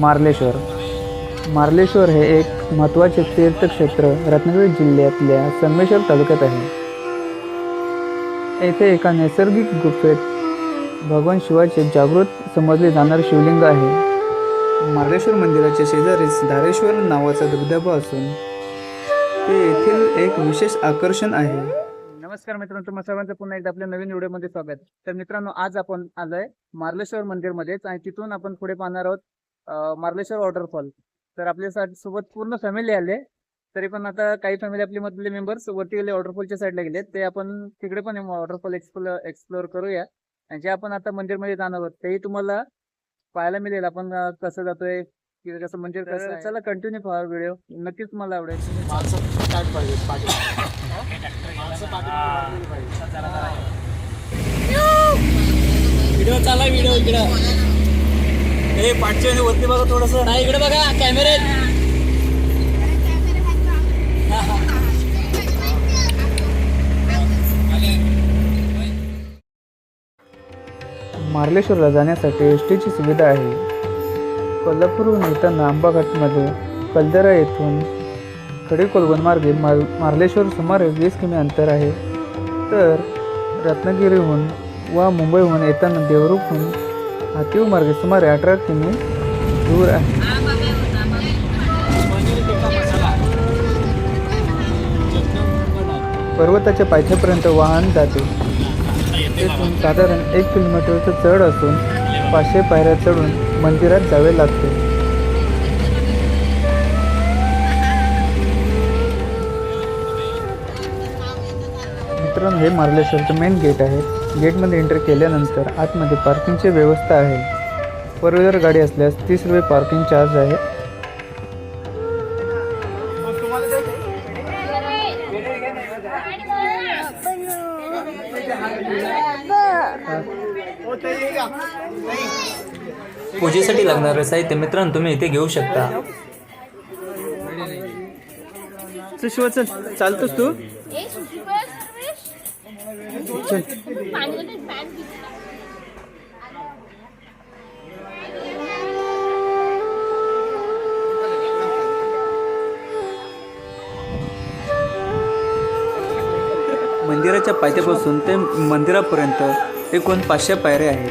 मार्लेश्वर. मार्लेश्वर हे एक महत्त्वाचे तीर्थक्षेत्र रत्नागिरी जिल्ह्यातल्या संगमेश्वर तालुक्यात आहे. येथे एका नैसर्गिक गुफेत भगवान शिवाचे जागृत समजले जाणारे शिवलिंग आहे. मार्लेश्वर मंदिराच्या शेजारीच धारेश्वर नावाचा धबधबा असून ते येथील एक विशेष आकर्षण आहे. नमस्कार मित्रांनो तुम्हा सर्वांचं पुन्हा एकदा आपल्या नवीन व्हिडिओमध्ये स्वागत. तर मित्रांनो आज आपण आलोय मार्लेश्वर मंदिरमध्येच आणि तिथून आपण पुढे पाहणार आहोत मार्लेश्वर वॉटरफॉल. तर आपल्या सा- सोबत पूर्ण फॅमिली आले. तरी पण आता काही फॅमिली आपले मधले मेंबर्स वरती गेले वॉटरफॉलच्या साईडला गेले. ते आपण तिकडे पण वॉटरफॉल एक्सप्लोर एक्सप्लोर करूया. आणि जे आपण आता मंदिरमध्ये जाणार आहोत तेही तुम्हाला पाहायला मिळेल. आपण कसं जातोय किंवा कसं मंदिर कसं आहे. चला कंटिन्यू पहा व्हिडिओ नक्कीच मला आवडेल. व्हिडिओ चालला व्हिडिओ इकडं. हे पाठच्या वरती बघा थोडस. नाही इकडे बघा कॅमेरे मार्लेश्वरला जाण्यासाठी एस टीची सुविधा आहे. कोल्हापूरहून येताना आंबाघाटमध्ये कलदरा येथून खडीकोलवण मार्गे मार मार्लेश्वर सुमारे वीस किमी अंतर आहे. तर रत्नागिरीहून व मुंबईहून येताना देवरुखहून हातीव मार्ग सुमारे अठरा किमी दूर आहे पर्वताच्या पायथ्यापर्यंत वाहन जाते. तेथून साधारण एक किलोमीटरचं चढ असून पाचशे पायऱ्या चढून मंदिरात जावे लागते. मित्रांनो हे मार्लेश्वरचं मेन गेट आहे. गेटमध्ये एंटर केल्यानंतर आतमध्ये पार्किंगची व्यवस्था आहे. फोर व्हीलर गाडी असल्यास तीस रुपये पार्किंग चार्ज आहे. पूजेसाठी लागणारं साहित्य मित्रांनो तुम्ही इथे घेऊ शकता. चल चालतोस तू? मंदिराच्या पायथ्यापासून ते मंदिरापर्यंत एकूण पाचशे पायऱ्या आहेत.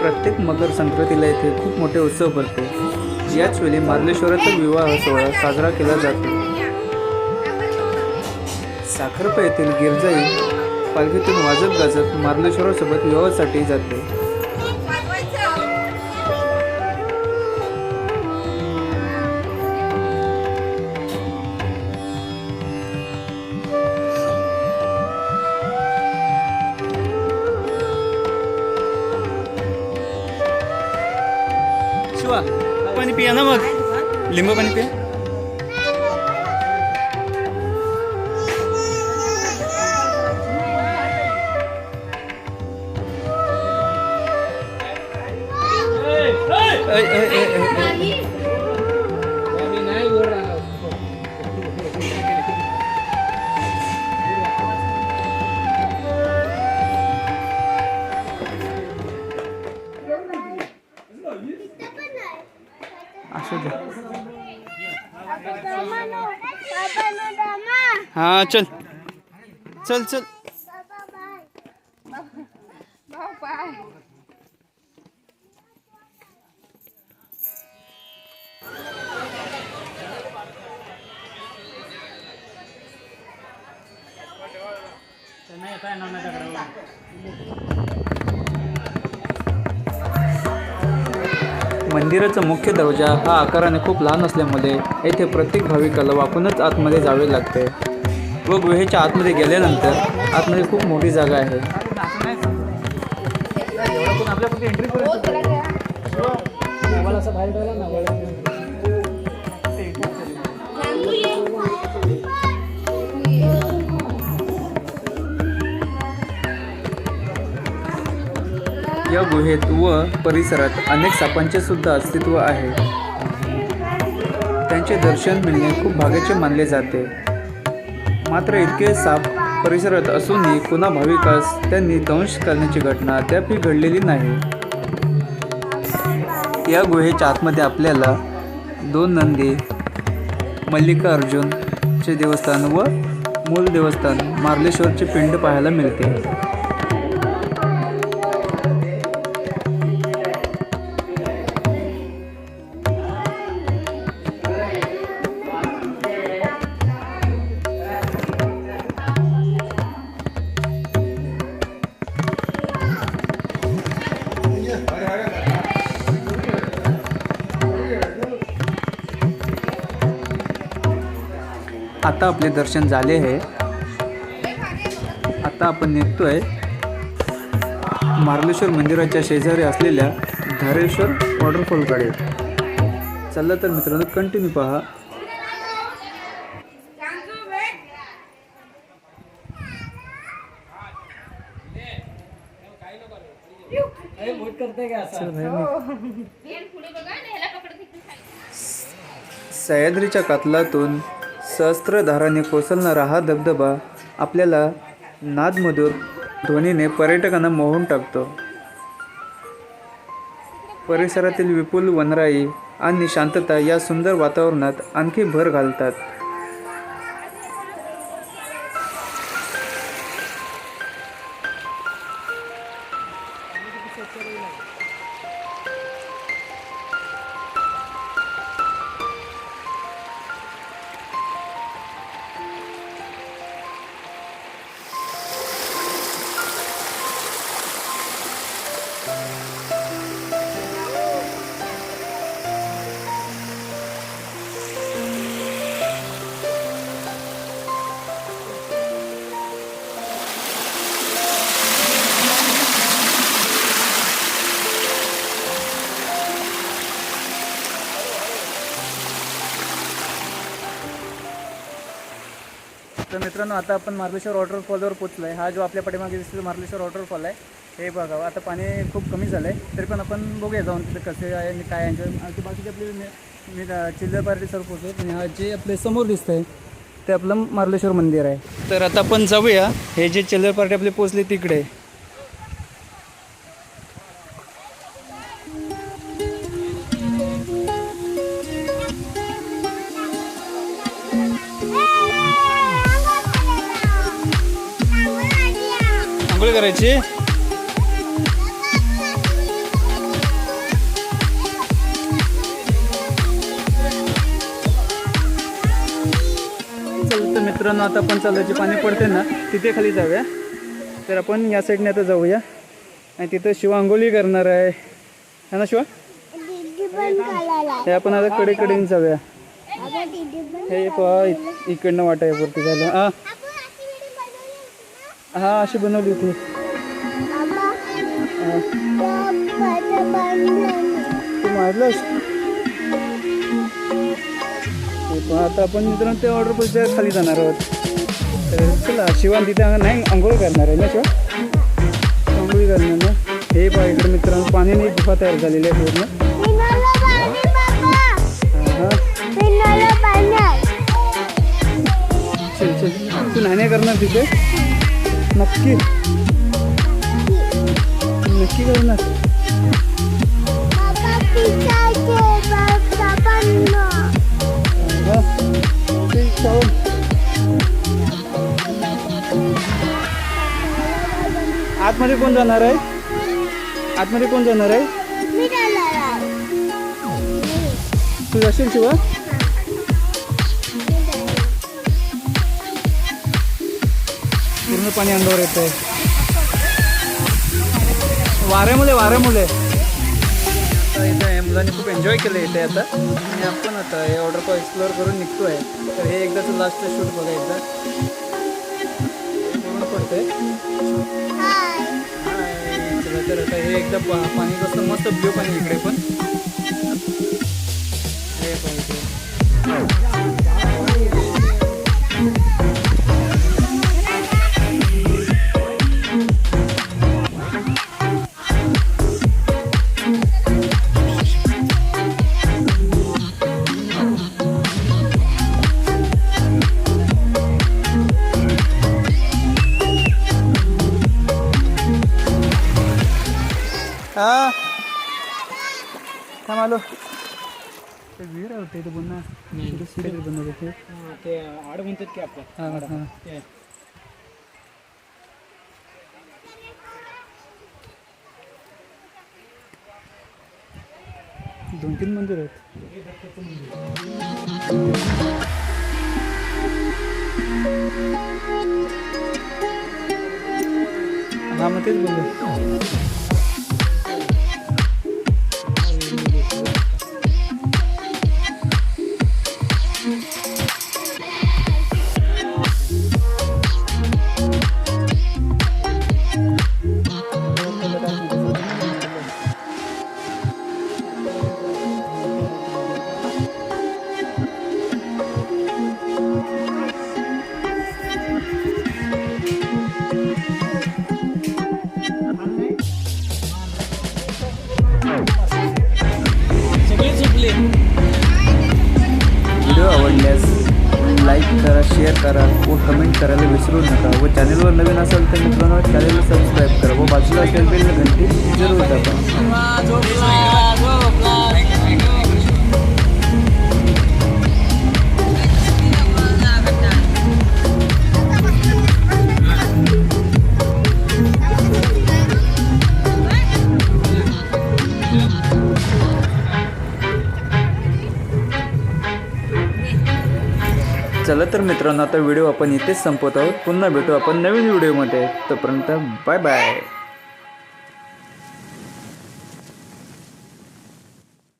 प्रत्येक मकर संक्रांतीला येथे खूप मोठे उत्सव भरते. याच वेळी मार्लेश्वराचा विवाह सोहळा साजरा केला जातो. साखरपा येथील गिरजाई पालखीतून वाजत गाजत मार्लेश्वरासोबत विवाहासाठी जाते. शिवा पाणी पिया ना मग. लिंबू पाणी पिया. हा चल. चल चल. मंदिराचा मुख्य दर्जा हा आकाराने खूप लहान असल्यामुळे येथे प्रत्येक भाविकाला वाकूनच आतमध्ये जावे लागते. व गुहेच्या आतमध्ये गेल्यानंतर आतमध्ये खूप मोठी जागा आहे. या गुहेत व परिसरात अनेक सापांचे सुद्धा अस्तित्व आहे. त्यांचे दर्शन मिळणे खूप भाग्याचे मानले जाते. मात्र इतके साप परिसरात असूनही कुणा भाविकास त्यांनी दंश करण्याची घटना अद्यापही घडलेली नाही. या गुहेच्या आतमध्ये आपल्याला दोन नंदी मल्लिकार्जुनचे देवस्थान व मूल देवस्थान मार्लेश्वरचे पिंड पाहायला मिळते. आता आपले दर्शन झाले आहे. आता आपण निघतोय. मार्लेश्वर मंदिराच्या शेजारी असलेल्या धारेश्वर वॉटरफॉलकडे चला तर मित्रांनो कंटिन्यू पहा. सह्याद्रीच्या कातलातून सहस्त्रधाराने कोसळणारा हा धबधबा आपल्याला नादमधूर ध्वनीने पर्यटकांना मोहून टाकतो. परिसरातील विपुल वनराई आणि शांतता या सुंदर वातावरणात आणखी भर घालतात. तर मित्रांनो आता आपण मार्लेश्वर वॉटरफॉलवर पोचलो आहे हा जो आपल्या पाठीमागे दिसतो मार्लेश्वर वॉटरफॉल आहे हे बघा. आता पाणी खूप कमी झालं आहे तरी पण आपण बघूया जाऊन तिथे कसे आहे आणि काय आहे आणखी बाकीचे आपले मी- मी चिल्लर पार्टी सर पोचलो आणि हा जे आपले समोर दिसतं आहे ते आपलं मार्लेश्वर मंदिर आहे. तर आता आपण जाऊया. हे जे चिल्लर पार्टी आपले पोचली तिकडे. करायची. तर मित्रांनो आता आपण चालू पाणी पडते ना तिथे खाली जाऊया. तर आपण या साईडने आता जाऊया. आणि तिथं शिव आंघोळी करणार आहे. है ना शिवा? हे आपण आता कडे कडेने जाऊया. हे पहा इकडनं वाटाय वरती झालं. हा. हा अशी बनवली होती. तू मारलंस हे आता आपण मित्रांनो ते ऑर्डर पैसे खाली जाणार आहोत. तर चला शिवान तिथे अंग- नाही आंघोळ करणार आहे ना शिवा आंघोळी करणार ना? हे पाहिजे मित्रांनो पाण्याने गुफा तयार झालेली आहे पूर्ण. तू नाण्या करणार तिथे? नक्की. नक्की करणार हा. ठीक, चालेल. आतमध्ये कोण जाणार आहे आतमध्ये कोण जाणार आहे तू जाशील शिवा पूर्ण पाणी अंगावर येत आहे वाऱ्यामुळे वाऱ्यामुळे. आता मुलांनी खूप एन्जॉय केलं इथे आता. आणि आपण आता हे ऑर्डर को एक्सप्लोअर करून निघतो आहे तर हे एकदाचं लास्ट शूट बघा एकदा. पूर्ण पडतंय? चला तर आता हे एकदा पा- पाणी कसं मस्त ब्ल्यू पाणी इकडे पण. हे पाहिजे हा? थांब आलो. ते विहीर आहे वाटतं इथं पुन्हा इथं सिरीयल बनवलं होते ते. आड म्हणतात की आपलं. हा हा. ते. दोन तीन मंदिर आहेत. हा मग तेच बोललो आवडल्यास लाइक करा शेयर करा, वो कमेंट करा विसरू ना वो चैनल पर नवीन असाल तो मित्रों चैनल सब्सक्राइब करा. वो बाजूला घंटी ज़रूर दाबा. चला तर मित्रांनो आता व्हिडिओ आपण इथेच संपवत आहोत. पुन्हा भेटू आपण नवीन व्हिडिओमध्ये. तोपर्यंत बाय बाय.